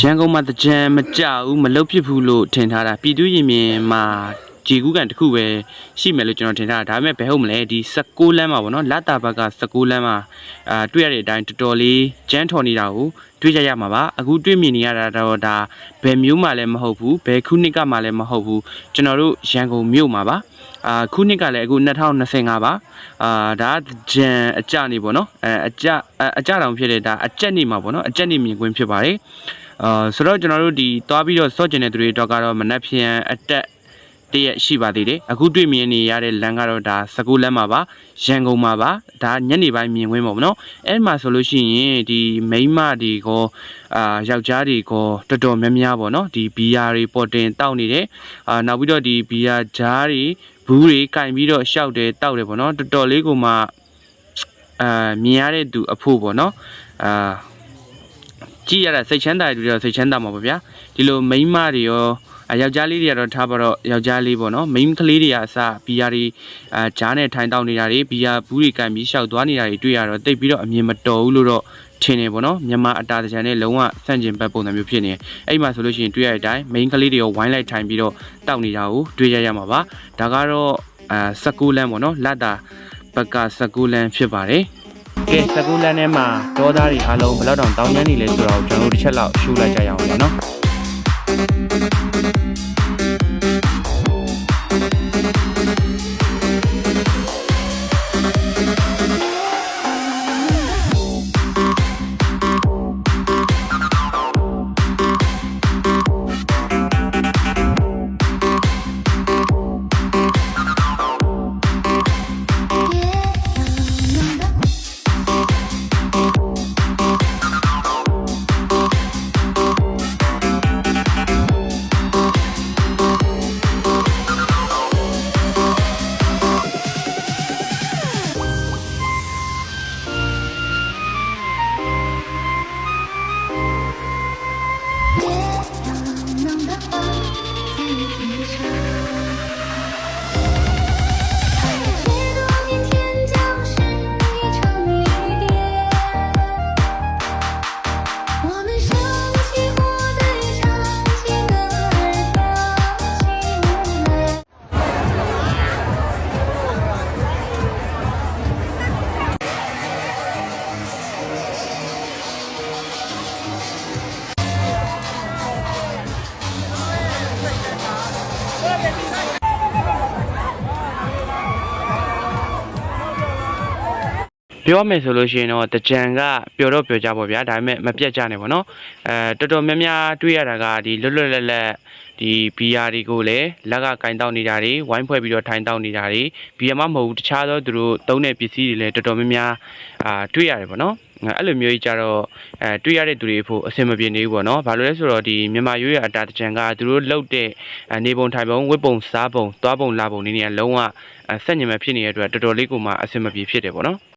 ရန်ကုန်မှာတကြံမကြဘူးမလုတ်ဖြစ်ဘူးလို့ထင်ထားတာပြည်သူရင်မြင်မှာဂျီကူးကန်တစ်ခုပဲရှိမယ်လို့ကျွန်တော်ထင်ထားတာဒါပေမဲ့ဘယ်ဟုတ်မလဲဒီ16လမ်းမှာပေါ့နော်လတ်တာဘက်က16လမ်းမှာအာတွေ့ရတဲ့အတိုင်းတော်တော်လေးကြမ်းထော်နေတာကိုတွေ့ကြရမှာပါအခုတွေ့မြင်နေရတာတော့ဒါဘယ်မျိုးမှလည်းမဟုတ်ဘူးဘယ်ခုနှစ်ကမှလည်းမဟုတ်ဘူးကျွန်တော်တို့ရန်ကုန်မြို့မှာပါအာခုနှစ်ကလည်းအခု2025ပါအာဒါကဂျန်အကြနေပေါ့နော်အဲအကြအကြတောင်ဖြစ်တဲ့ဒါအကြက်နေမှာပေါ့နော်အကြက်နေမြင်ကွင်းဖြစ်ပါတယ် အာဆိုတော့ကျွန်တော်တို့ဒီသွားပြီးတော့စော့ကျင်တဲ့သူတွေတော့ကတော့မနက်ဖြန်အတက်တရက်ရှိပါသေးတယ်အခုတွေ့မြင်နေရတဲ့လမ်းကတော့ဒါစကူလမ်းမှာပါရန်ကုန်မှာပါဒါညနေပိုင်းမြင်ကွင်းပေါ့ဗောနော်အဲ့မှာဆိုလို့ရှိရင်ဒီမိန်းမဒီကောအာယောက်ျားဒီကောတော်တော်များများပေါ့နော်ဒီဘီယာတွေပေါ်တင်တောက်နေတယ်အာနောက်ပြီးတော့ဒီဘီယာဂျားတွေဘူးတွေကင်ပြီးတော့ရှောက်တယ်တောက်တယ်ပေါ့နော်တော်တော်လေးကိုမှအာမြင်ရတဲ့သူအဖို့ပေါ့နော်အာ ကြည့်ရတာစိတ်ချမ်းသာတွေတော့စိတ်ချမ်းသာမှာပါဗျာဒီလိုမိန်းမတွေရောအယောက်ျားလေးတွေကတော့ထားပါတော့ယောက်ျားလေးပေါ့နော်မိန်းကလေးတွေကအစဘီယာတွေအာဂျားနဲ့ထိုင်တောက်နေတာတွေဘီယာဘူးတွေကန်ပြီးရှောက်သွားနေတာတွေတွေ့ရတော့တိတ်ပြီးတော့အမြင်မတော်ဘူးလို့တော့ထင်နေပေါ့နော်မြန်မာအတာတကြံနဲ့လုံးဝဆန့်ကျင်ဘက်ပုံစံမျိုးဖြစ်နေတယ်အဲ့မှာဆိုလို့ရှိရင်တွေ့ရတဲ့အတိုင်းမိန်းကလေးတွေရောဝိုင်းလိုက်ထိုင်ပြီးတော့တောက်နေတာကိုတွေ့ရရမှာပါဒါကတော့အာစကူလန်ပေါ့နော်လတ်တာဘက်ကစကူလန်ဖြစ်ပါတယ် ကဲစကူလန်ထဲမှာဒေါသားတွေအားလုံးဘယ်တော့တောင်တောင်းကျမ်းနေလဲဆိုတော့ကျွန်တော်တို့တစ်ချက်လောက်ရှုလိုက်ကြရအောင် လေနော် ပြောမယ်ဆိုလို့ရှိရင်တော့တကြံကပျော်တော့ပျော်ကြပါဗျာဒါပေမဲ့မပြတ်ကြနဲ့ပေါ့နော်အဲတော်တော်များများတွေ့ရတာကဒီလွတ်လွတ်လပ်လပ်ဒီဘီယာတွေကိုလည်းလက်ကကင်တောက်နေတာတွေဝိုင်းဖွဲ့ပြီးတော့ထိုင်တောက်နေတာတွေဘီယာမမဟုတ်ဘူးတခြားသောသူတို့သုံးတဲ့ပစ္စည်းတွေလည်းတော်တော်များများအာတွေ့ရတယ်ပေါ့နော်အဲ့လိုမျိုးကြီးကြတော့အဲတွေ့ရတဲ့သူတွေဖို့အဆင်မပြေနေဘူးပေါ့နော်။ဘာလို့လဲဆိုတော့ဒီမြန်မာရိုးရအတာတကြံကသူတို့လှုပ်တဲ့နေပုံထိုင်ပုံဝတ်ပုံစားပုံသွားပုံလာပုံနေနေကလုံးဝဆက်ညင်မဲ့ဖြစ်နေတဲ့အတွက်တော်တော်လေးကိုမှအဆင်မပြေဖြစ်တယ်ပေါ့နော်။